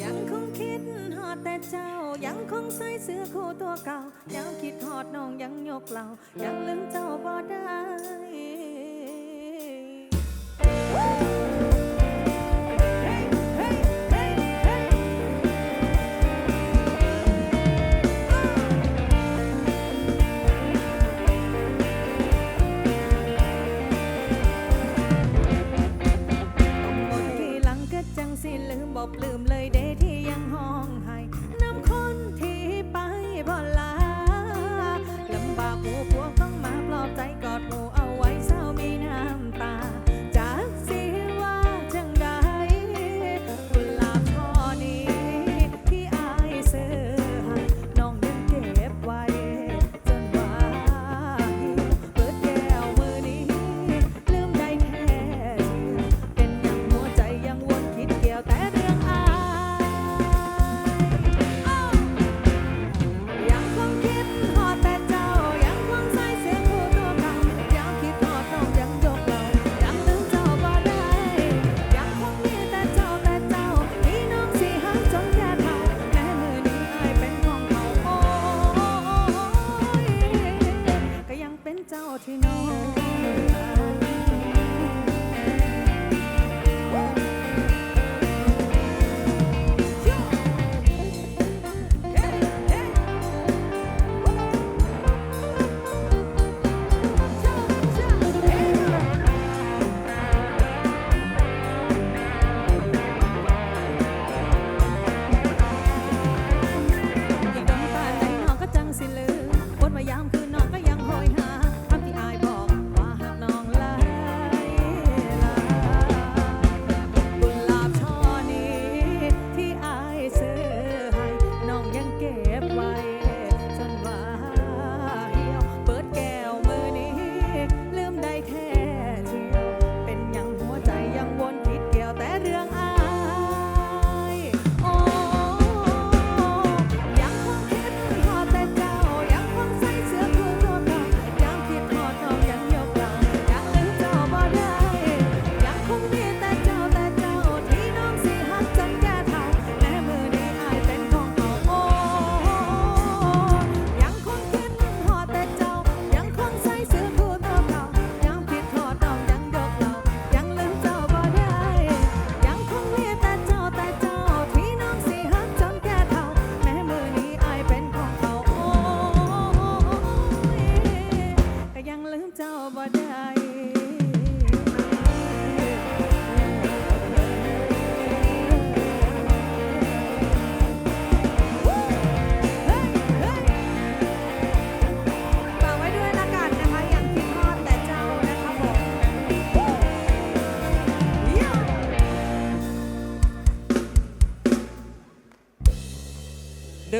ยังคงคิดหอดแต่เจ้า ยังคงใส่เสื้อคู่ตัวเก่ายังคิดหอดน้องยังยกเหล่ายังลืมเจ้าบ่ได้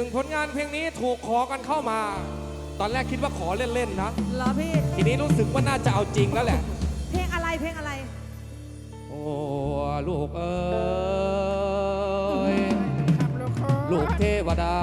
ึงผลงานเพลงนี้ถูกขอกันเข้ามา ตอนแรกคิดว่าขอเล่นๆนะเพี่ ทีนี้รู้สึกว่าน่าจะเอาจริงแล้วแหละ เพลงอะไรเพลงอะไร โอ้ลูกเอ๋ยลูกเทวดา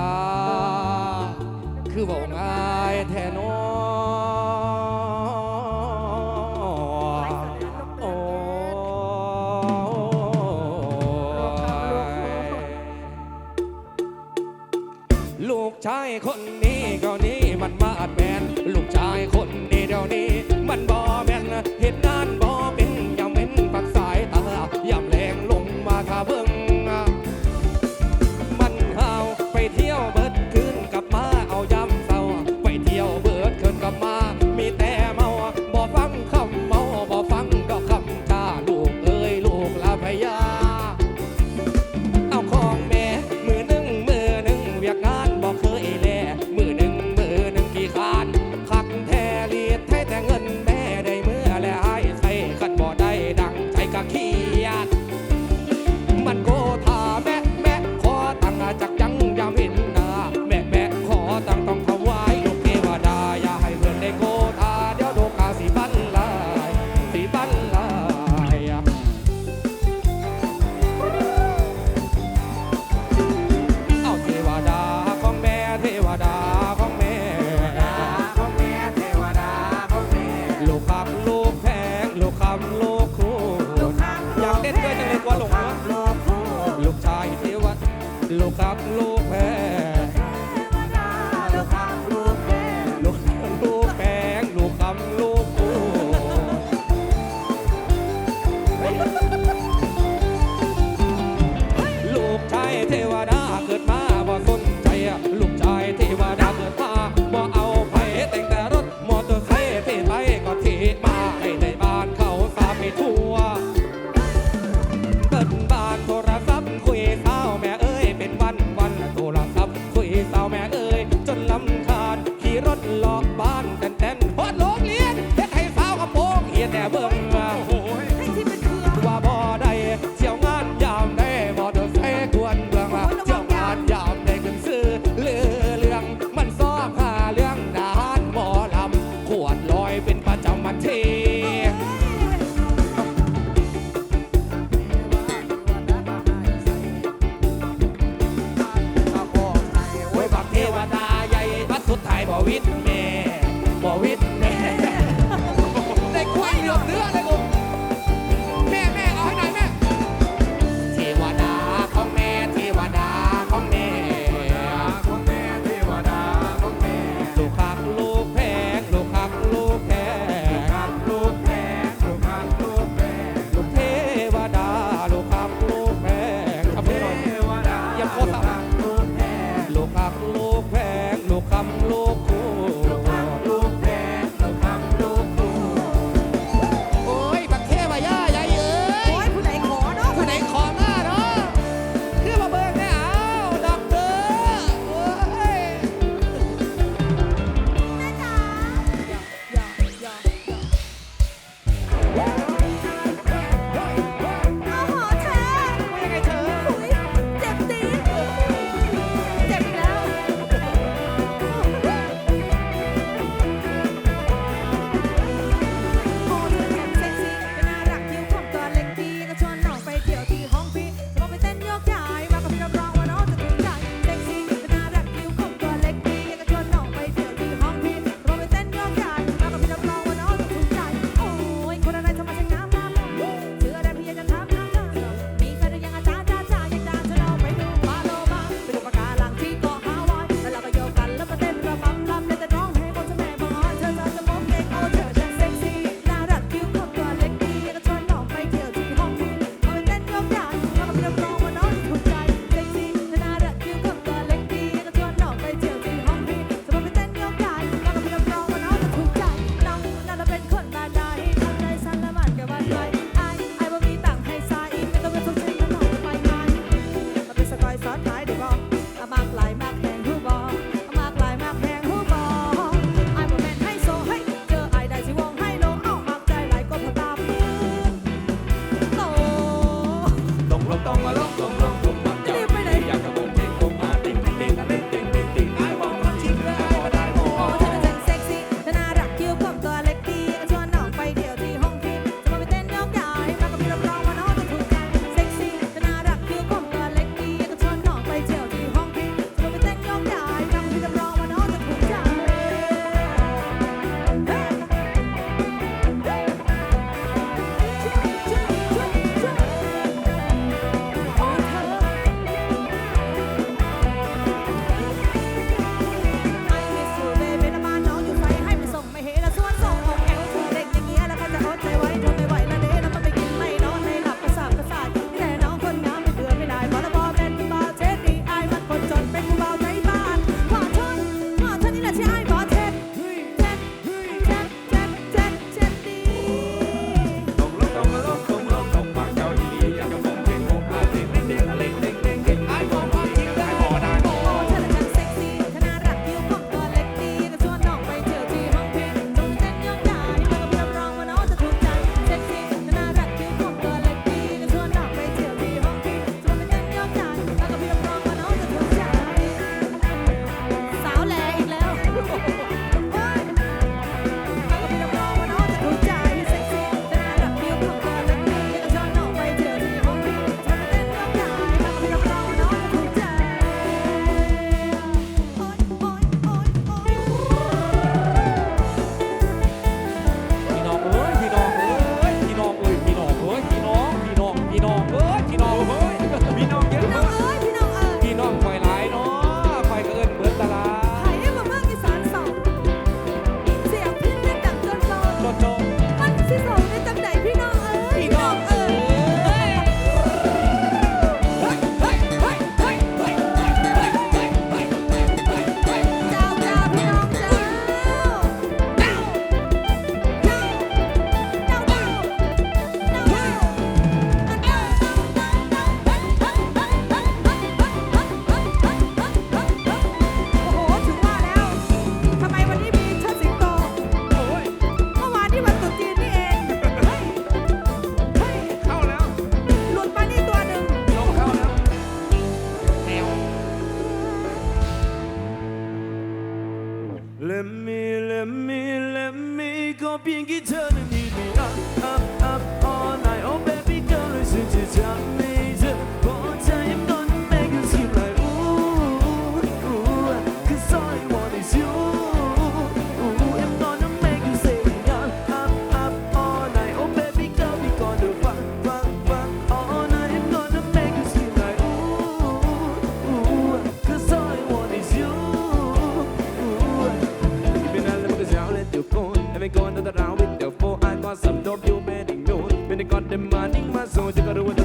Let me, let me, let me go pinky turn and need me up, up, up all night. Oh baby girl, listen to tell me. Sooji ಕರುವುದು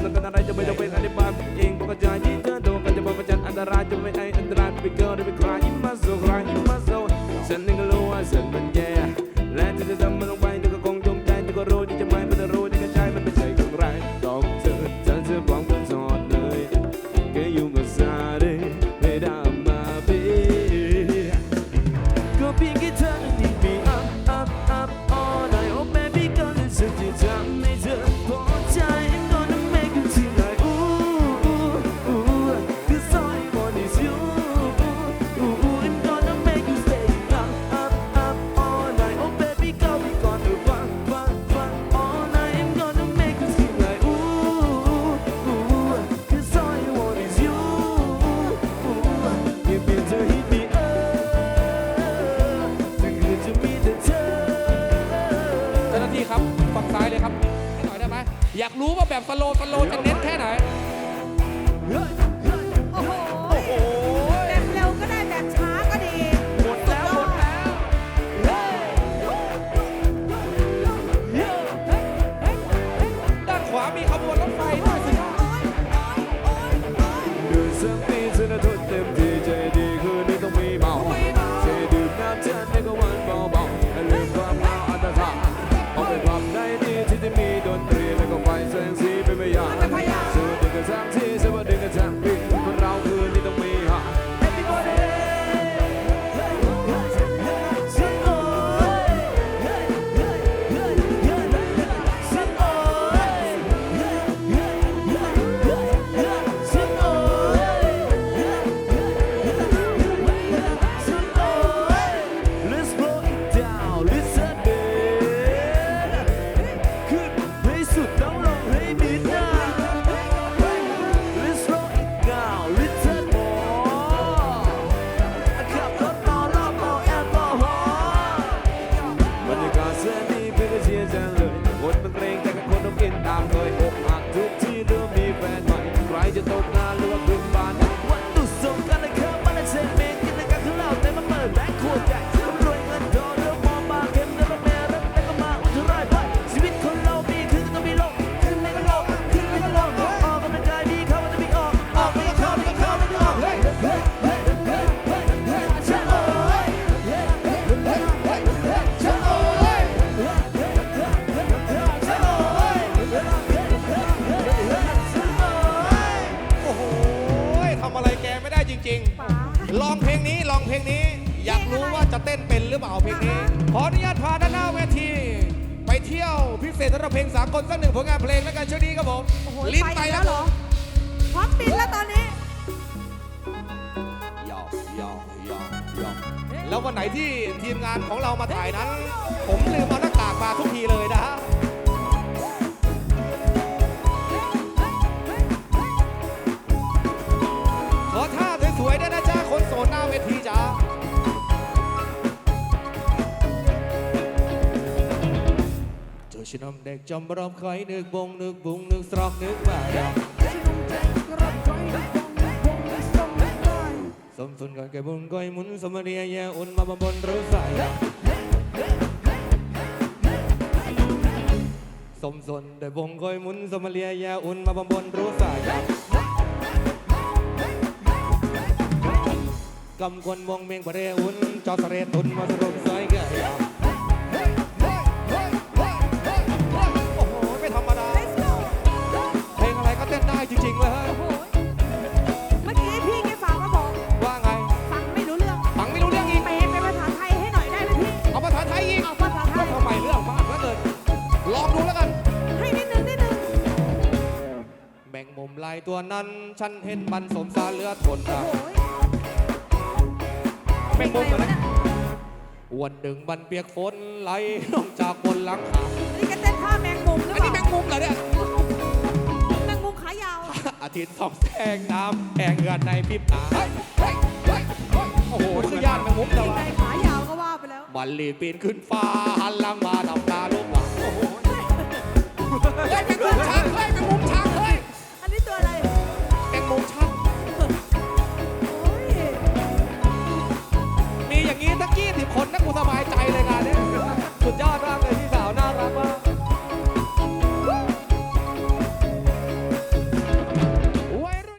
่ครับฝั่งซ้ายเลยครับให้หน่อยได้ไหมอยากรู้ว่าแบบสโลสโลจะเน้นแค่ไหน สากลสักหนึ่งผลงานเพลงแล้วกันช่วงนี้ครับผมลิ้นไปแล้วเหรอพร้อมปินแล้วตอนนี้ยอกยอกยอกยอกแล้ววันไหนที่ทีมงานของเรามาถ่ายนั้น ผมลืมเอาหน้ากากมาทุกทีเลยนะฮะ ชนอมเด็กจอมรอบคอยนึกบงนึกบุงนึกสรอกนึกบ่ายสมสุนก่อนแก่บุญก้อยหมุนสมเรียแย่อุ่นมาบำบนรู้ใส่สมสนได้บงก้อยหมุนสมเรียแย่อุ่นมาบำบนรู้ใส่กำควนวงเมียงประเรอุ่นจอสเรตุนมาสรุปซอยเกย ตัวนั้นฉันเห็นมันสมสารเลือดทนนะเป็นมุมนะวันหนึ่งมันเปียกฝนไหลลงจากบนหลังคาอันนี้ก็เต้นผ้าแมงมุมหรือเปล่าอันนี้แมงมุมเหรอเนี่ย แมงมุมขายาว อาทิตย์สองแสงน้ำแหงเงื่อในพริบตาเโอ้โหชื่อยากแมงมุมเลยวะ ขายาวก็ว่าไปแล้ว มันรีบปีนขึ้นฟ้าหันหลังมาดำบตาลงหวังโอ้โหเฮ้ยแมงมุมฉันเฮ้ยแมงมุม โปรช้ยมีอย่างนี้ตะกี้สิบคนนักกูสบายใจเลยงานเนี้ยสุดยอดมาก